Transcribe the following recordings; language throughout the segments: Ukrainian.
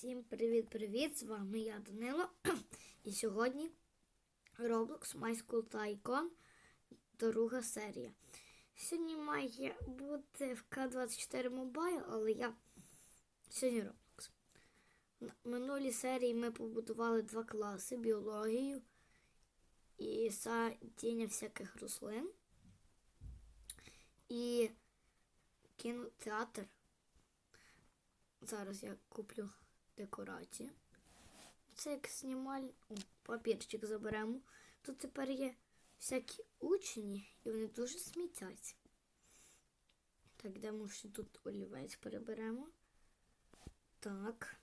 Всім привіт-привіт! З вами я Данило. І сьогодні Roblox My School Tycoon, друга серія. Сьогодні має бути в К24 Mobile, але я сьогодні Roblox. На минулій серії ми побудували два класи: біологію і садіння всяких рослин. І кінотеатр. Зараз я куплю декорації. Це як знімаль... Папірчик заберемо. Тут тепер є всякі учні, і вони дуже смітяться. Так, йдемо ще тут олівець переберемо. Так.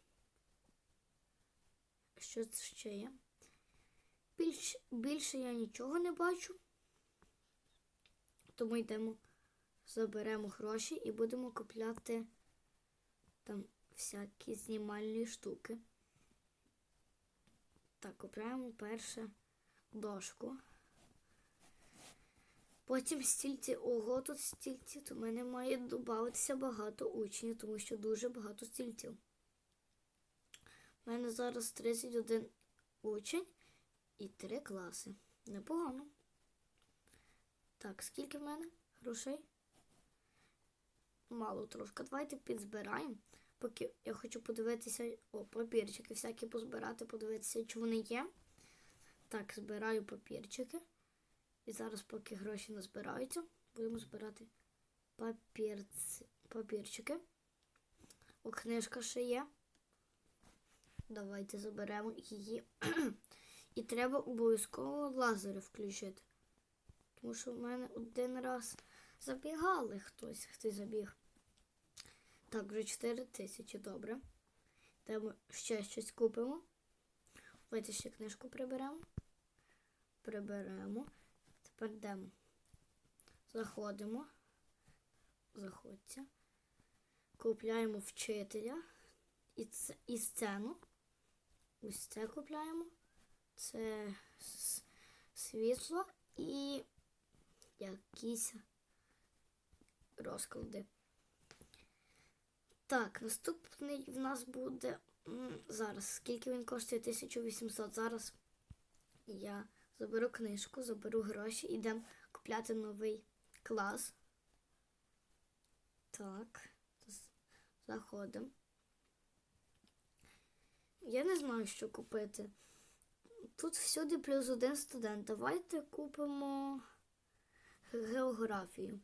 Що це ще є? Більш, більше я нічого не бачу. Тому йдемо, заберемо гроші і будемо купляти там всякі знімальні штуки. Так, купляємо перше дошку. Потім стільці, ого, тут стільці, то в мене має додатися багато учнів, тому що дуже багато стільців. У мене зараз 31 учень і 3 класи. Непогано. Так, скільки в мене грошей? Мало трошки. Давайте підзбираємо. Поки я хочу подивитися, о, папірчики всякі позбирати, подивитися, чи вони є. Так, збираю папірчики. І зараз, поки гроші не збираються, будемо збирати папірці, папірчики. О, книжка ще є. Давайте заберемо її. І треба обов'язково лазери включити. Тому що в мене один раз забігали хтось, хтось забіг. Так, вже 4 тисячі, добре. Треба ще щось купимо. Давайте ще книжку приберемо. Приберемо. Тепер йдемо. Заходимо. Заходьте. Купляємо вчителя і, це, і сцену. Ось це купляємо. Це світло і якісь розклади. Так, наступний в нас буде зараз. Скільки він коштує? 1800. Зараз я заберу книжку, заберу гроші, йдемо купляти новий клас. Так, заходимо. Я не знаю, що купити. Тут всюди плюс один студент. Давайте купимо географію.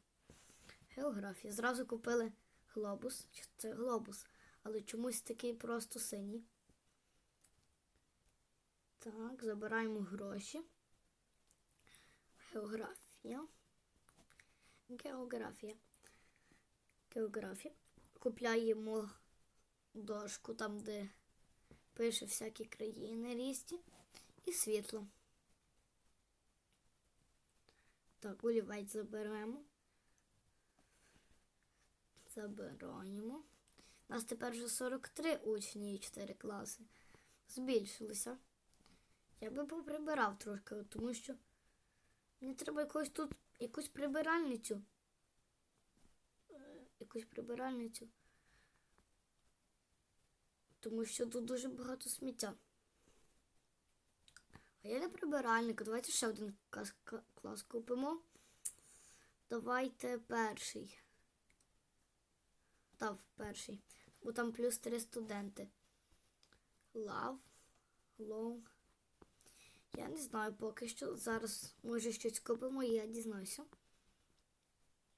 Географія. Зразу купили глобус. Це глобус, але чомусь такий просто синій. Так, забираємо гроші. Географія. Географія. Географія. Купляємо дошку там, де пише всякі країни різні. І світло. Так, олівець заберемо. Забираємо. У нас тепер вже 43 учні і 4 класи. Збільшилося. Я би поприбирав трошки, тому що мені треба якусь тут якусь прибиральницю. Е, Якусь прибиральницю. Тому що тут дуже багато сміття. А я не прибиральник. Давайте ще один клас, клас купимо. Давайте перший. Та в перший. Бо там плюс три студенти. Love, long. Я не знаю поки що. Зараз може щось купимо і я дізнаюся.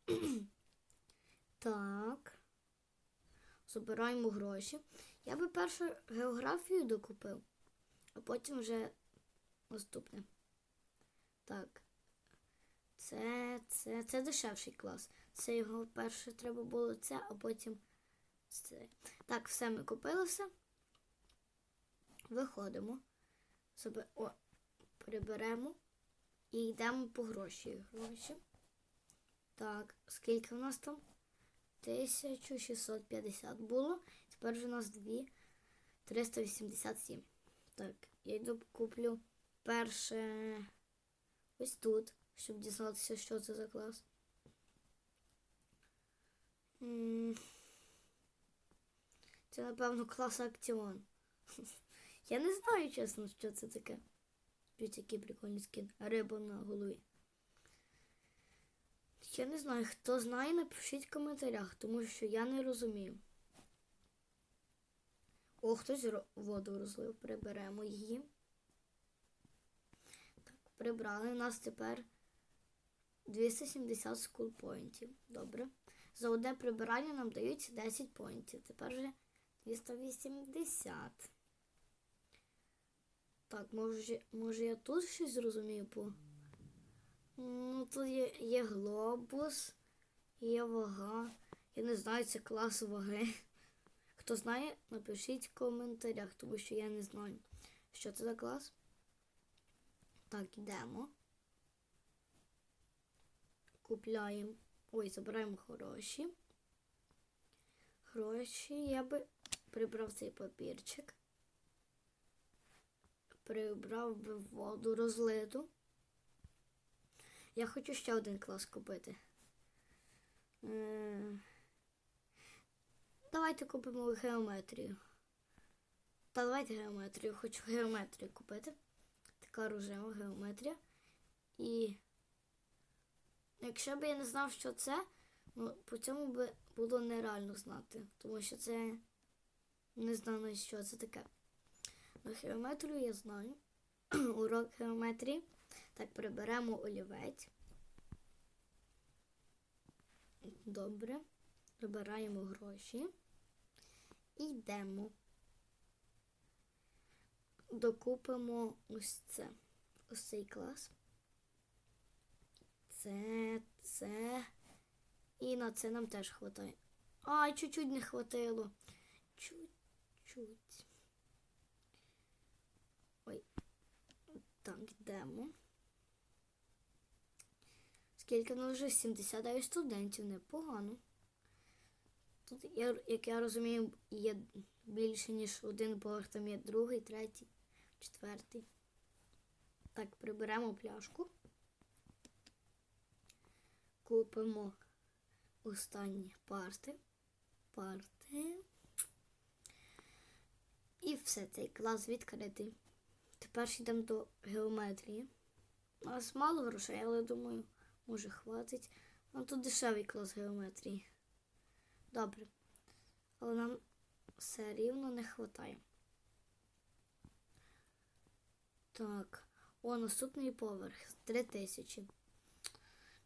так. Забираємо гроші. Я би першу географію докупив, а потім вже наступне. Так. Це, це, це дешевший клас. Це його перше треба було це, а потім це. Так, все ми купили все. Виходимо. Себе, о, приберемо і йдемо по гроші. Гроші. Так, скільки в нас там? 1650 було. Тепер вже у нас 2 387. Так, я йду куплю перше ось тут, щоб дізнатися, що це за клас. Це, напевно, клас акціон. Я не знаю, чесно, що це таке. Дивіться, який прикольний скін. Риба на голові. Я не знаю, хто знає, напишіть в коментарях, тому що я не розумію. О, хтось воду розлив, приберемо її. Так, прибрали. У нас тепер 270 скул поінтів. Добре. За одне прибирання нам дають 10 поінтів. Тепер вже 280. Так, може, може я тут щось зрозумію по. Ну, тут є, є глобус, є вага. Я не знаю, це клас ваги. Хто знає, напишіть в коментарях, тому що я не знаю, що це за клас. Так, йдемо. Купляємо. Ой, забираємо гроші. Гроші. Я би прибрав цей папірчик. Прибрав би воду розлиту. Я хочу ще один клас купити. Е, Давайте купимо геометрію. Та давайте геометрію. Хочу геометрію купити. Така рожева геометрія. І якщо б я не знав, що це, ну, по цьому би було нереально знати. Тому що це не знаю, що це таке. Ну, геометрію я знаю. Урок геометрії. Так, приберемо олівець. Добре. Прибираємо гроші. І йдемо. Докупимо ось це. Ось цей клас. Це, це. І на це нам теж хватає. Ай, чуть-чуть не хватило. Чуть-чуть. Ой. Так, йдемо. Скільки ну вже 79 студентів, непогано. Тут, як я розумію, є більше, ніж один поверх, там є другий, третій, четвертий. Так, приберемо пляшку. Купимо останні парти. Парти. І все, цей клас відкритий. Тепер йдемо до геометрії. У нас мало грошей, але думаю, може хватить. Ну тут дешевий клас геометрії. Добре. Але нам все рівно не вистачає. Так. О, наступний поверх. Три тисячі.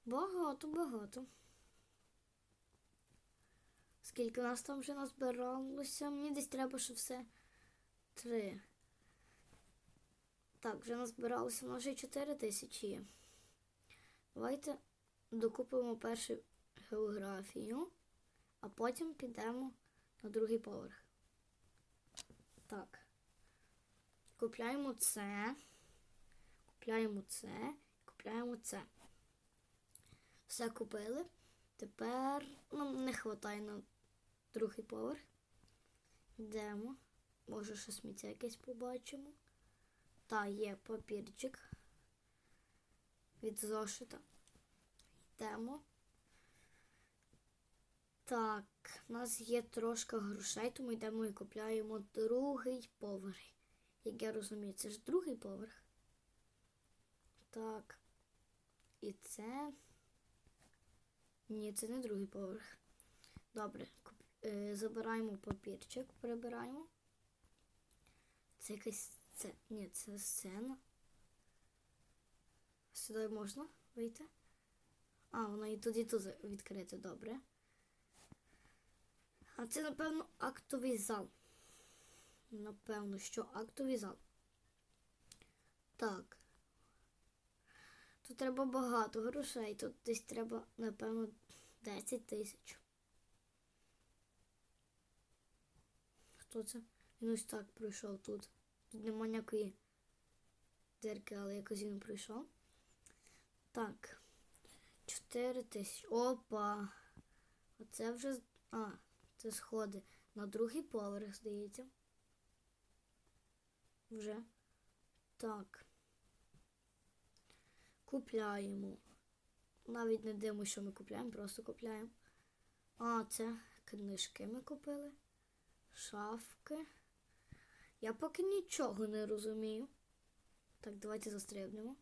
Багато, багато. Скільки нас там вже назбиралося? Мені десь треба, щоб все три. Так, вже назбиралося, може 4 тисячі. Давайте докупимо першу географію, а потім підемо на другий поверх. Так. Купляємо це, купляємо це, купляємо це. Все купили. Тепер нам не вистачає на другий поверх. Йдемо. Може, ще сміття якесь побачимо. Та є папірчик від зошита. Йдемо. Так, у нас є трошки грошей, тому йдемо і купляємо другий поверх. Як я розумію, це ж другий поверх. Так. І це. Ні, це не другий поверх. Добре, е, забираємо папірчик, прибираємо. Це якась це. Ні, це сцена. Сюди можна вийти? А, воно і тут, і тут відкрите, добре. А це, напевно, актовий зал. Напевно, що актовий зал. Так. Тут треба багато грошей. Тут десь треба, напевно, 10 тисяч. Хто це? Він ось так пройшов тут. Тут нема ніякої дирки, але якось він пройшов. Так. 4 тисячі. Опа. Оце вже. А, це сходи. На другий поверх, здається. Вже. Так. Купляємо. Навіть не дивимо, що ми купляємо, просто купляємо. А, це книжки ми купили. шафки. Я поки нічого не розумію. Так, давайте застрибнемо.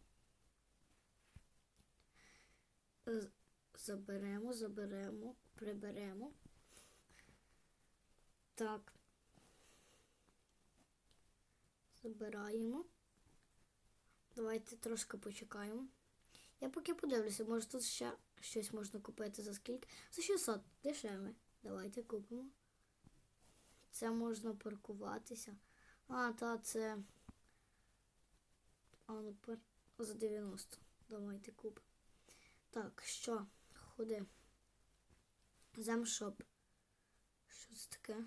Заберемо, заберемо, приберемо. Так. Забираємо. Давайте трошки почекаємо. Я поки подивлюся, може тут ще щось можна купити за скільки? За 600 дешеве. Давайте купимо. Це можна паркуватися. А, та це. А, ну пер... за 90. Давайте купимо. Так, що? Ходи. Земшоп. Що це таке?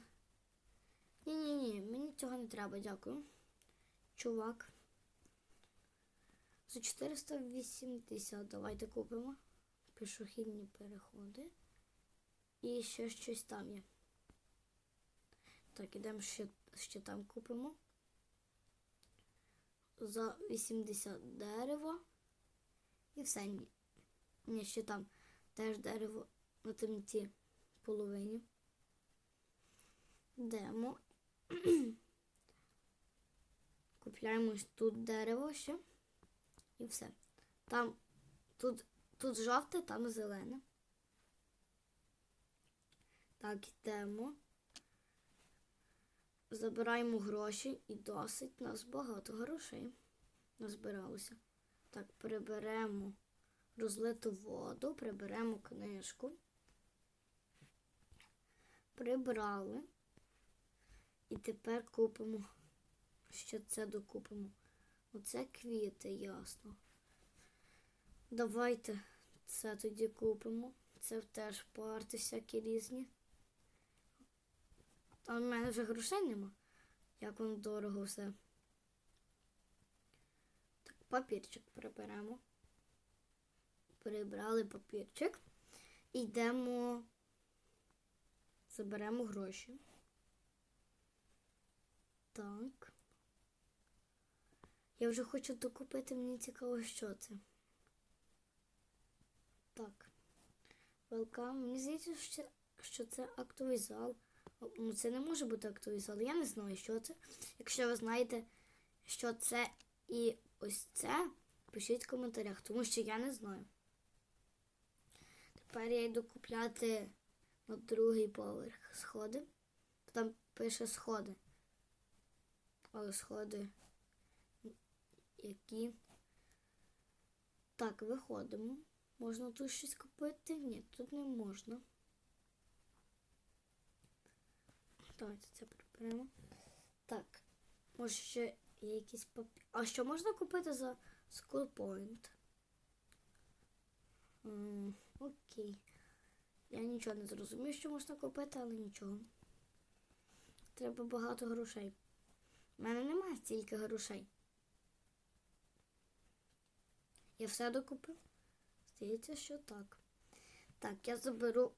Ні-ні-ні, мені цього не треба, дякую. Чувак. За 480 давайте купимо. Пішохідні переходи. І ще щось там є. Так, ідемо ще, ще там купимо. За 80 дерево. І все. Ні, ще там теж дерево на темноті половині. Йдемо. Купляємось тут дерево ще. І все. Там тут, тут жовте, там зелене. Так, йдемо. Забираємо гроші і досить нас багато грошей назбиралося. Так, приберемо розлиту воду, приберемо книжку. Прибрали. І тепер купимо. Ще це докупимо. Оце квіти, ясно. Давайте це тоді купимо. Це теж парти всякі різні. А в мене вже грошей нема. Як воно дорого все. Так, папірчик приберемо. Прибрали папірчик. Йдемо. Заберемо гроші. Так. Я вже хочу докупити, мені цікаво, що це. Так. Велкам. Мені здається, що це актовий зал. Ну, це не може бути актовий зал. Я не знаю, що це. Якщо ви знаєте, що це і ось це, пишіть в коментарях, тому що я не знаю. Тепер я йду купляти на другий поверх сходи. Там пише сходи. Але сходи які. Так, виходимо. Можна тут щось купити? Ні, тут не можна. Давайте це приберемо. Так. Може ще є якісь папір. А що можна купити за School Point? М, окей. Я нічого не зрозумів, що можна купити, але нічого. Треба багато грошей. У мене немає стільки грошей. Я все докупив? Здається, що так. Так, я заберу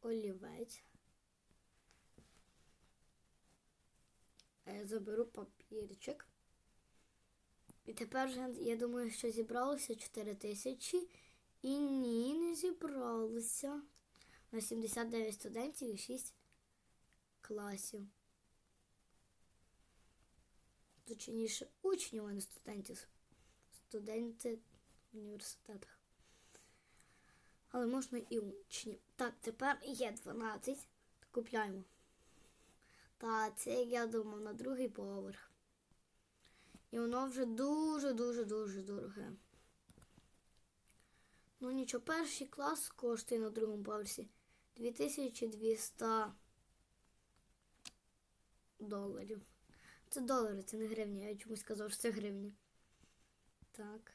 олівець. Е, Заберу папірчик. І тепер я думаю, що зібралося 4 тисячі. І ні, не зібралося. На 79 студентів і 6 класів. Точніше, учнів, а не студентів студенти в університетах. Але можна і учні. Так, тепер є 12. Купляємо. Та це, я думав, на другий поверх. І воно вже дуже-дуже-дуже дороге. Ну нічого, перший клас коштує на другому поверсі 2200 доларів. Це долари, це не гривні. Я чомусь сказав, що це гривні. Так.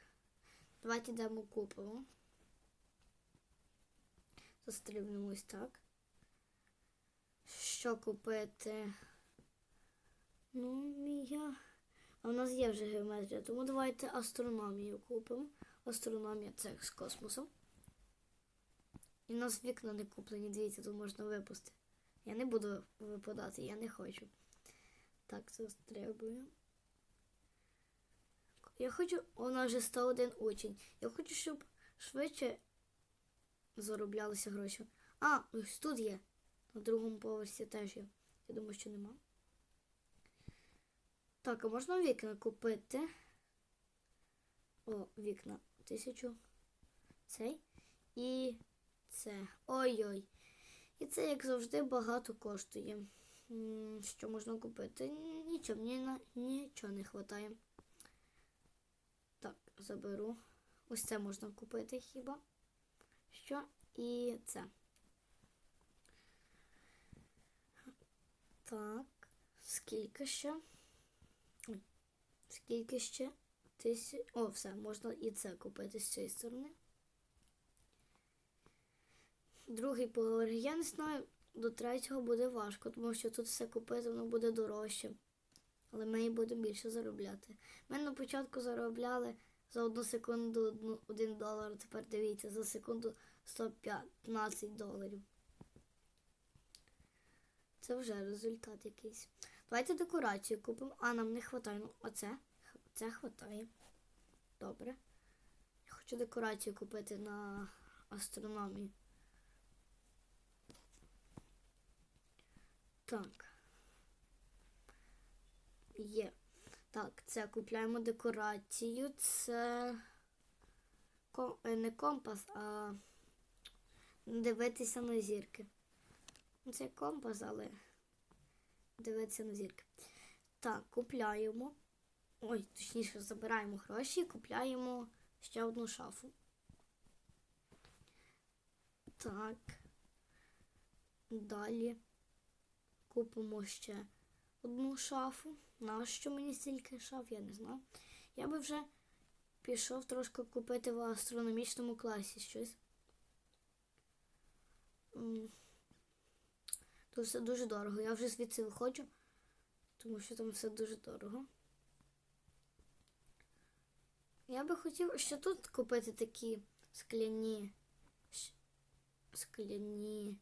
Давайте дамо купимо. Застрибнемо ось так. Що купити? Ну, я. А в нас є вже геометрія, тому давайте астрономію купимо. Астрономія це з космосом. І у нас вікна не куплені, дивіться, тут можна випустити. Я не буду випадати, я не хочу. Так, застрибуємо. Я хочу, нас вже 101 учень. Я хочу, щоб швидше зароблялися гроші. А, ось тут є. На другому поверсі теж є. Я думаю, що нема. Так, а можна вікна купити? О, вікна. Тисячу. Цей. І це. Ой-ой. І це, як завжди, багато коштує. Що можна купити? Нічого, мені на нічого не вистачає. Заберу. Ось це можна купити хіба. Що? І це. Так, скільки ще? Скільки ще? Тисяч. О, все, можна і це купити з цієї сторони. Другий поверх. Я не знаю, до третього буде важко, тому що тут все купити воно буде дорожче. Але ми і будемо більше заробляти. Ми на початку заробляли за одну секунду одну, один долар. Тепер дивіться, за секунду 115 доларів. Це вже результат якийсь. Давайте декорацію купимо. А, нам не вистачає. Ну, оце. Це вистачає. Добре. Я хочу декорацію купити на астрономію. Так. Є. Так, це купляємо декорацію. Це е, не компас, а дивитися на зірки. Ну, Це компас, але дивитися на зірки. Так, купляємо. Ой, точніше, забираємо гроші і купляємо ще одну шафу. Так. Далі купимо ще одну шафу. Нащо мені стільки шаф, я не знаю. Я би вже пішов трошки купити в астрономічному класі щось. Тут все дуже дорого. Я вже звідси виходжу, тому що там все дуже дорого. Я би хотів ще тут купити такі скляні скляні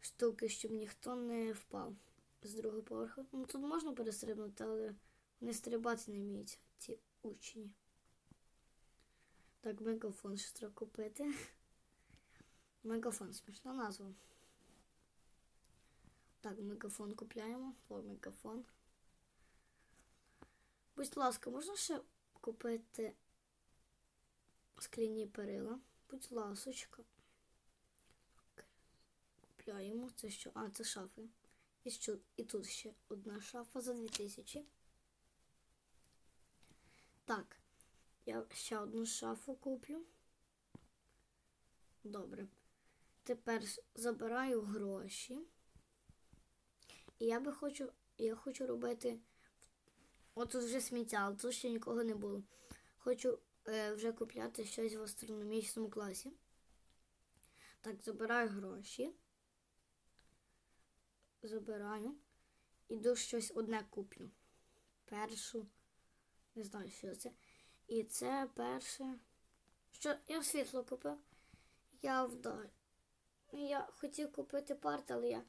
штуки, щоб ніхто не впав з другого поверху. Ну тут можна перестрибнути, але вони стрибати не вміють, ці учні. Так, мегафон ще треба купити. Мегафон, смішна назва. Так, мегафон купляємо. О, мегафон. Будь ласка, можна ще купити скляні перила? Будь ласочка. Купляємо. Це що? А, це шафи. І, що, і тут ще одна шафа за 2000. Так, я ще одну шафу куплю. Добре. Тепер забираю гроші. І я би хочу, я хочу робити. От тут вже сміття, але тут ще нікого не було. Хочу е, вже купляти щось в астрономічному класі. Так, забираю гроші. Забираю. Іду щось одне куплю. Першу. Не знаю, що це. І це перше. Що я світло купив. Я вдаль. Я хотів купити парти, але я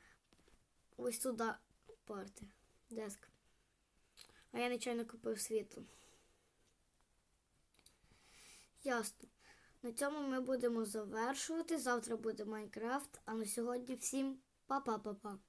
ось туди парти. Деск. А я нечайно купив світло. Ясно. На цьому ми будемо завершувати. Завтра буде Майнкрафт. А на сьогодні всім па-па-па-па.